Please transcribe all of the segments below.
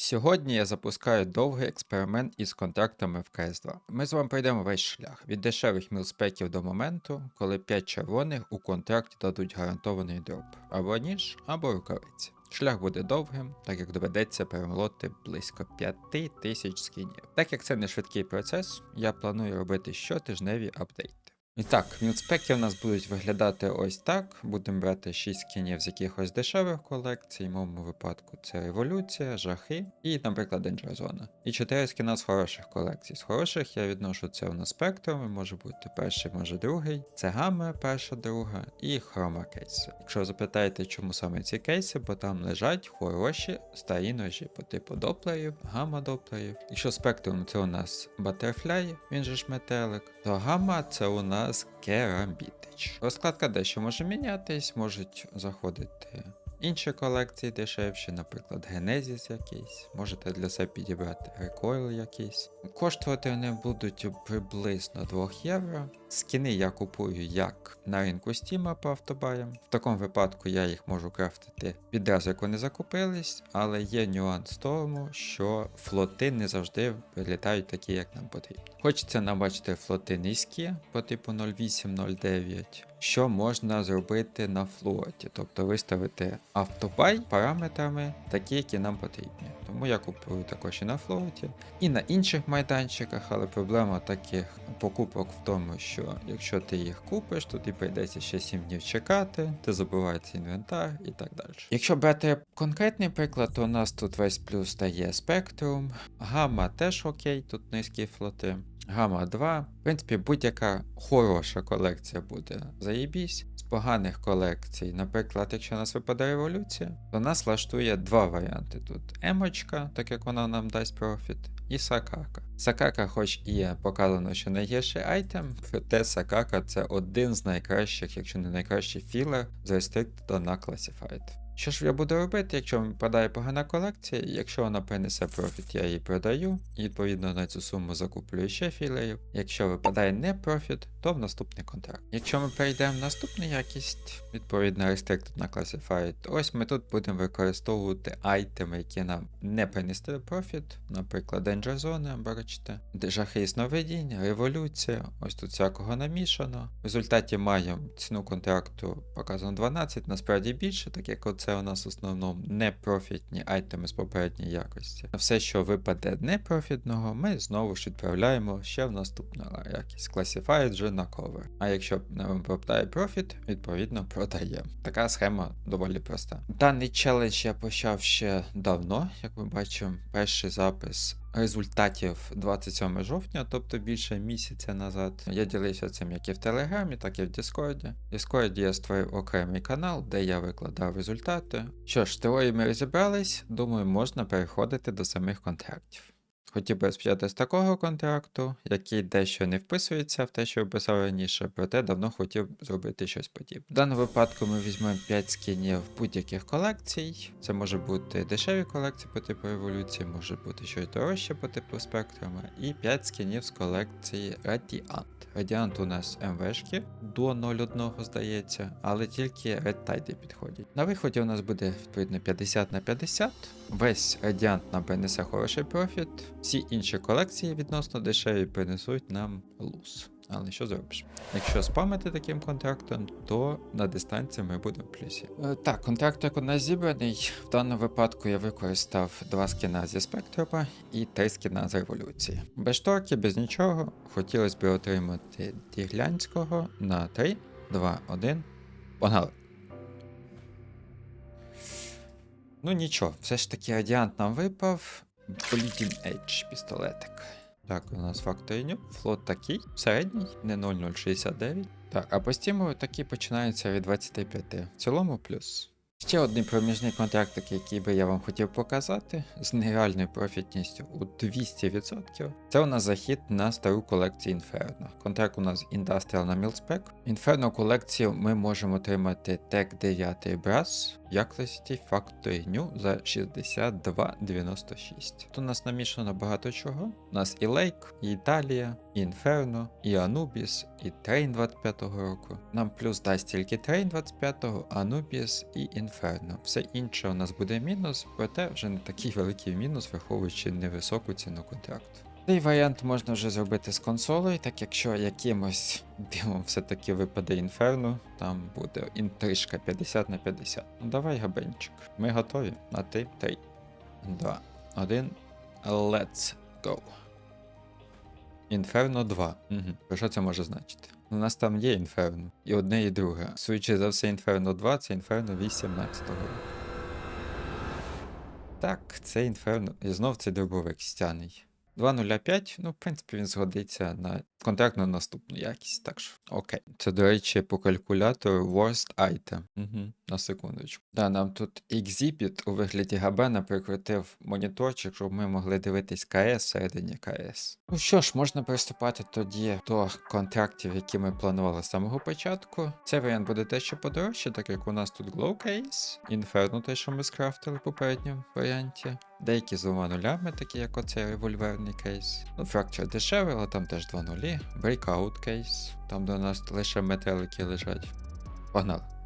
Сьогодні я запускаю довгий експеримент із контрактами в CS2. Ми з вами пройдемо весь шлях від дешевих мілспеків до моменту, коли 5 червоних у контракті дадуть гарантований дроп або ніж, або рукавиці. Шлях буде довгим, так як доведеться перемолоти близько 5 тисяч скінів. Так як це не швидкий процес, я планую робити щотижневі апдейти. І так, мілспеки у нас будуть виглядати ось так. Будемо брати 6 скінів з якихось дешевих колекцій, в моєму випадку це революція, жахи і, наприклад, Danger І 4 скіна з хороших колекцій. З хороших я відношу це у нас спектром, може бути перший, може другий. Це гамма, перша, друга, і хрома кейси. Якщо запитаєте, чому саме ці кейси, бо там лежать хороші старі ножі по типу доплеїв, гамма доплеїв. Якщо спектром це у нас Butterfly, він же ж метелик, то гамма це у нас керамбітич. Розкладка дещо може мінятись, можуть заходити інші колекції дешевші, наприклад, Genesis якийсь. Можете для себе підібрати Recoil якийсь. Коштувати вони будуть приблизно 2 євро. Скіни я купую як на ринку Steam по автобаям. В такому випадку я їх можу крафтити відразу, як вони закупились, але є нюанс в тому, що флоти не завжди прилітають такі, як нам потрібно. Хочеться нам бачити флоти низькі по типу 0809, що можна зробити на флоті, тобто виставити автобай параметрами, такі, які нам потрібні. Тому я купую також і на флоті, і на інших майданчиках, але проблема таких покупок в тому, що якщо ти їх купиш, то тобі прийдеться ще 7 днів чекати, ти забувається інвентар і так далі. Якщо брати конкретний приклад, то у нас тут весь плюс дає спектрум, гамма теж окей, тут низькі флоти. Гамма 2. В принципі, будь-яка хороша колекція буде заєбісь. З поганих колекцій, наприклад, якщо у нас випадає революція, то нас влаштує два варіанти тут: емочка, так як вона нам дасть профіт, і сакака. Сакака, хоч і є показано, що найгірший айтем, проте сакака це один з найкращих, якщо не найкращий філер з Restricted на Classified. Що ж я буду робити, якщо мені випадає погана колекція, якщо вона принесе профіт, я її продаю, і відповідно на цю суму закуплю ще філерів. Якщо випадає не профіт, то в наступний контракт. Якщо ми перейдемо в наступну якість, відповідно Restricted на Classified, ось ми тут будемо використовувати айтеми, які нам не принесли профіт, наприклад, Danger Zone, бачите, жахи і сновидіння, революція, ось тут всякого намішано. В результаті маємо ціну контракту показано 12, насправді більше, так як оце у нас в основному непрофітні айтеми з попередньої якості. Все, що випаде непрофітного, ми знову ж відправляємо ще в наступну якість. Classified вже на ковер. А якщо нам пропадає профіт, відповідно продаємо. Така схема доволі проста. Даний челендж я почав ще давно, як ми бачимо, перший запис. Результатів 27 жовтня, тобто більше місяця назад. Я ділився цим як і в Телеграмі, так і в Діскорді. В Діскорді я створив окремий канал, де я викладав результати. Що ж, теорії ми розібрались, думаю, можна переходити до самих контрактів. Хотів би розпочати з такого контракту, який дещо не вписується в те, що я писав раніше, проте давно хотів зробити щось подібне. В даному випадку ми візьмемо 5 скінів будь-яких колекцій. Це може бути дешеві колекції по типу революції, може бути щось дорожче по типу спектрами, і 5 скінів з колекції Радіант. Радіант у нас МВшки до 0,1 здається, але тільки редтайди підходять. На виході у нас буде відповідно 50 на 50. Весь радіант нам принесе хороший профіт. Всі інші колекції відносно дешеві принесуть нам луз. Але що зробиш? Якщо спамити таким контрактом, то на дистанції ми будемо в плюсі. Е, так, контракт у нас зібраний. В даному випадку я використав два скіна зі спектропа і три скіна з революції. Без шторки, без нічого. Хотілося б отримати діглянського на 3, 2, 1. Погнали! Ну нічого, все ж таки радіант нам випав. Bleeding Edge пістолетик. Так, у нас факторіню. Флот такий, середній, не 0069. Так, а по стіму такі починаються від 25. В цілому плюс. Ще один проміжний контрактик, який би я вам хотів показати, з нереальною профітністю у 200%. Це у нас захід на стару колекцію Inferno. Контракт у нас Industrial на Мілспек. Inferno колекцію ми можемо отримати Тек 9 Brass, Якості New за 62,96. Тут у нас намішано багато чого. У нас і Лейк, і Італія, і Інферно, і Анубіс, і Трейн 25-го року. Нам плюс дасть тільки Трейн 25-го, Анубіс і Інферно. Все інше у нас буде мінус, проте вже не такий великий мінус, враховуючи невисоку ціну контракту. Цей варіант можна вже зробити з консолею, так якщо якимось дивом все-таки випаде інферно, там буде інтрижка 50 на 50. Ну давай габенчик. Ми готові. На ти, три, два, один. Let's go. Інферно 2. Угу. Що це може значити? У нас там є інферно. І одне, і друге. Судячи за все, інферно 2 це інферно 18 року. Так, це інферно. І знов це дробовик стяний. 2.05, ну, в принципі, він згодиться на контрактну наступну якість, так що окей. Це, до речі, по калькулятору Worst Item. Угу, на секундочку. Да, нам тут Exhibit у вигляді Габена прикрутив моніторчик, щоб ми могли дивитись КС всередині КС. Ну що ж, можна приступати тоді до контрактів, які ми планували з самого початку. Цей варіант буде дещо подорожче, так як у нас тут Glow Case, Inferno, те, що ми скрафтили в попередньому варіанті. Деякі з двома нулями, такі як оцей револьверний кейс. Ну, Fracture дешевий, але там теж два нулі. Breakout кейс, там у нас лише метелики лежать. Погнали.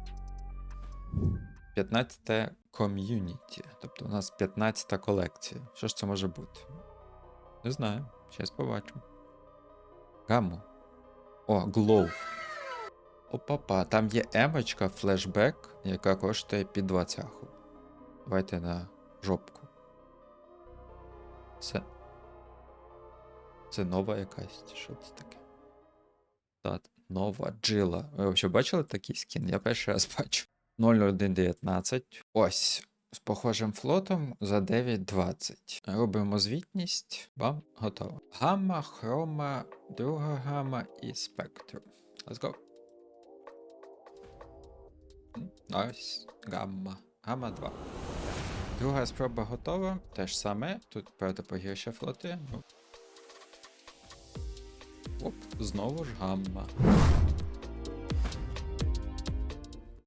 15 ком'юніті. Тобто у нас 15 колекція. Що ж це може бути? Не знаю. Зараз побачимо. Гаммо. О, Glow. Опа-па, там є емочка, флешбек, яка коштує під 20. Давайте на жопку. Це. Це нова якась, що це таке? Так, нова джила. Ви взагалі бачили такий скін? Я перший раз бачу. 0119. Ось. З похожим флотом за 9.20. Робимо звітність. Бам, готово. Гамма, хрома, друга гамма і спектрум. Let's go. Ось, гамма. Гамма 2. Друга спроба готова. Те ж саме. Тут, правда, погірші флоти. Ну. Оп, знову ж гамма.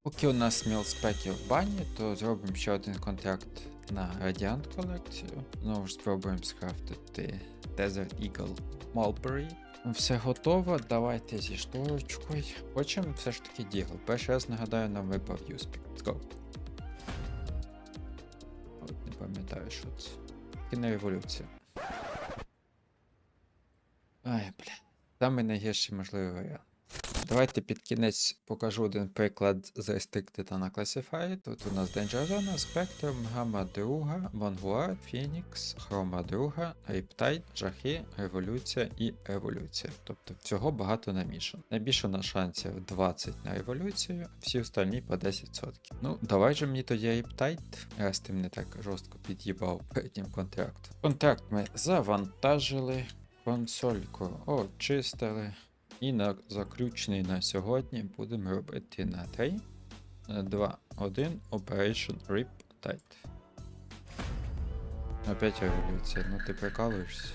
Поки у нас міл спеки в бані, то зробимо ще один контракт на Радіант колекцію. Знову ж спробуємо скрафтити Desert Eagle Mulberry. Все готово, давайте зі шторочкою. Хочемо все ж таки дігл. Перший раз нагадаю, нам випав Юспік. Let's go. От не пам'ятаю, що це. Кіно революція. Ай, бля. Самий найгірший можливий варіант. Давайте під кінець покажу один приклад з Restricted на Classified. Тут у нас Danger Zone, Spectrum, Gamma 2, Vanguard, Phoenix, Chroma 2, Riptide, Жахи, Революція і Революція. Тобто всього багато намішано. Найбільше на шансів 20 на революцію, всі остальні по 10%. Ну, давай же мені тоді Riptide, раз ти мене так жорстко під'їбав переднім контрактом. Контракт ми завантажили, консольку очистили. І на заключний на сьогодні будемо робити на 3, 2, 1 Operation Rip Tight. Опять революція, ну ти прикалуєшся.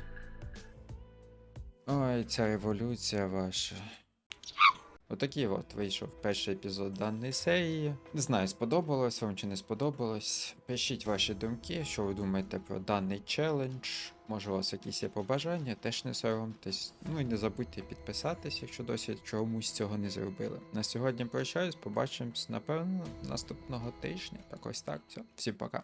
Ой, ця революція ваша. Отакий от вийшов перший епізод даної серії. Не знаю, сподобалось вам чи не сподобалось. Пишіть ваші думки, що ви думаєте про даний челендж. Може у вас якісь є побажання, теж не соромтесь. Ну і не забудьте підписатись, якщо досі чомусь цього не зробили. На сьогодні прощаюсь, побачимось, напевно, наступного тижня. Так ось так. Все. Всім пока.